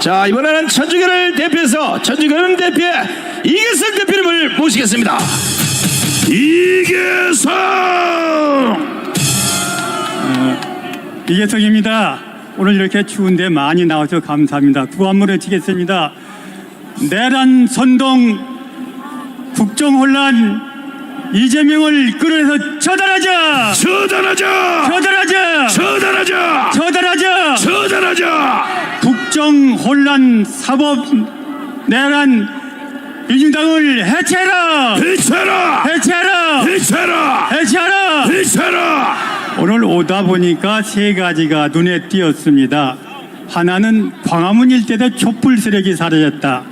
자 이번에는 천주교를 대표해서 천주교는 대표의 이계성 대표님을 모시겠습니다. 이계성 이계성입니다. 오늘 이렇게 추운데 많이 나와서 감사합니다. 구한물을 치겠습니다. 내란 선동 국정혼란 이재명을 끌어내서 처단하자! 처단하자 처단하자! 처단하자 처단하자! 처단하자 국정 혼란 사법 내란 민주당을 해체해라! 해체라 해체해라! 해체라 해체하라! 해체라 오늘 오다 보니까 세 가지가 눈에 띄었습니다. 하나는 광화문 일대에 촛불 세력이 사라졌다.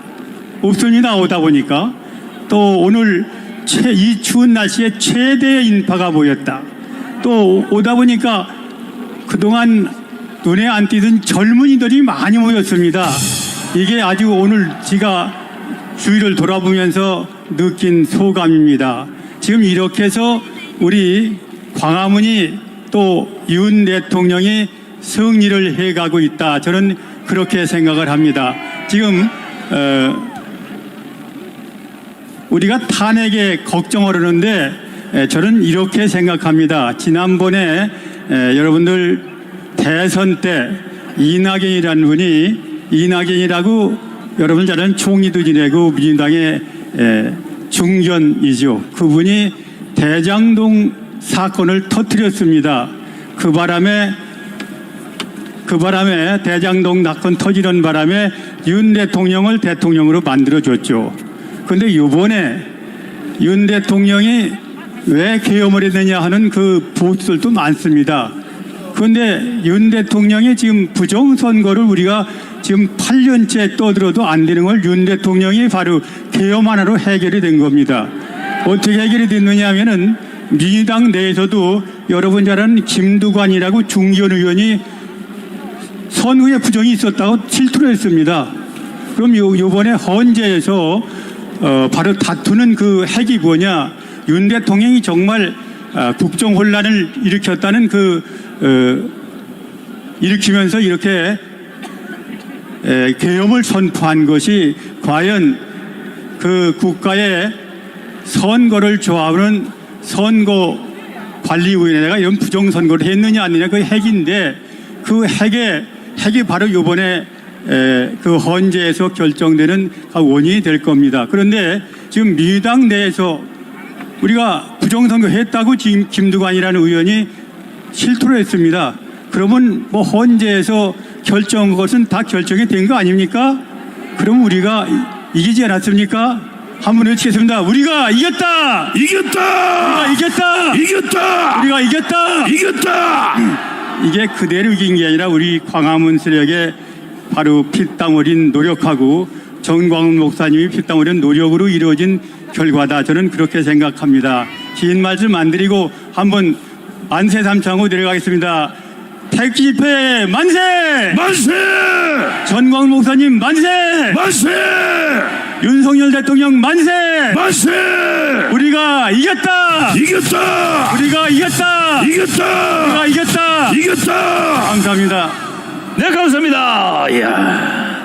없습니다. 오다 보니까. 또 오늘 최, 이 추운 날씨에 최대의 인파가 보였다. 또 오다 보니까 그동안 눈에 안 띄던 젊은이들이 많이 모였습니다. 이게 아주 오늘 제가 주위를 돌아보면서 느낀 소감입니다. 지금 이렇게 해서 우리 광화문이 또 윤 대통령이 승리를 해가고 있다. 저는 그렇게 생각을 합니다. 지금 어, 우리가 탄핵에 걱정을 하는데 에, 저는 이렇게 생각합니다. 지난번에 에, 여러분들 대선 때 이낙연이라는 분이 이낙연이라고 여러분 잘 아는 총리도 지내고 민주당의 에, 중견이죠. 그분이 대장동 사건을 터뜨렸습니다. 그 바람에 그 바람에 대장동 사건 터지는 바람에 윤 대통령을 대통령으로 만들어줬죠. 근데 이번에 윤 대통령이 왜 계엄을 했느냐 하는 그 보수들도 많습니다. 그런데 윤 대통령이 지금 부정선거를 우리가 지금 8년째 떠들어도 안 되는 걸 윤 대통령이 바로 계엄 하나로 해결이 된 겁니다. 어떻게 해결이 됐느냐 하면은 민주당 내에서도 여러분 잘 아는 김두관이라고 중견 의원이 선후에 부정이 있었다고 실토를 했습니다. 그럼 요, 요번에 헌재에서 어, 바로 다투는 그 핵이 뭐냐. 윤 대통령이 정말 아, 국정 혼란을 일으켰다는 그, 어, 일으키면서 이렇게 에, 계엄을 선포한 것이 과연 그 국가의 선거를 좋아하는 선거 관리위원회가 이런 부정선거를 했느냐 아니냐 그 핵인데 그 핵에 핵이 바로 이번에 에, 그 헌재에서 결정되는 그 원인이 될 겁니다. 그런데 지금 민주당 내에서 우리가 부정선거 했다고 지금 김두관이라는 의원이 실토를 했습니다. 그러면 뭐 헌재에서 결정한 것은 다 결정이 된 거 아닙니까? 그럼 우리가 이- 이기지 않았습니까? 한번 외치겠습니다. 우리가 이겼다! 이겼다 우리가 이겼다! 이겼다 우리가 이겼다! 이겼다 이게 그대로 이긴 게 아니라 우리 광화문 세력의 바로 피땀 흘린 노력하고 정광훈 목사님이 피땀 흘린 노력으로 이루어진 결과다. 저는 그렇게 생각합니다. 긴 말씀 안 드리고 한번 만세 삼창으로 내려가겠습니다. 태극기 집회 만세! 만세 전광훈 목사님 만세! 만세 윤석열 대통령 만세! 만세 우리가 이겼다! 이겼다 우리가 이겼다! 이겼다 우리가 이겼다! 이겼다 감사합니다. 네 감사합니다 이야.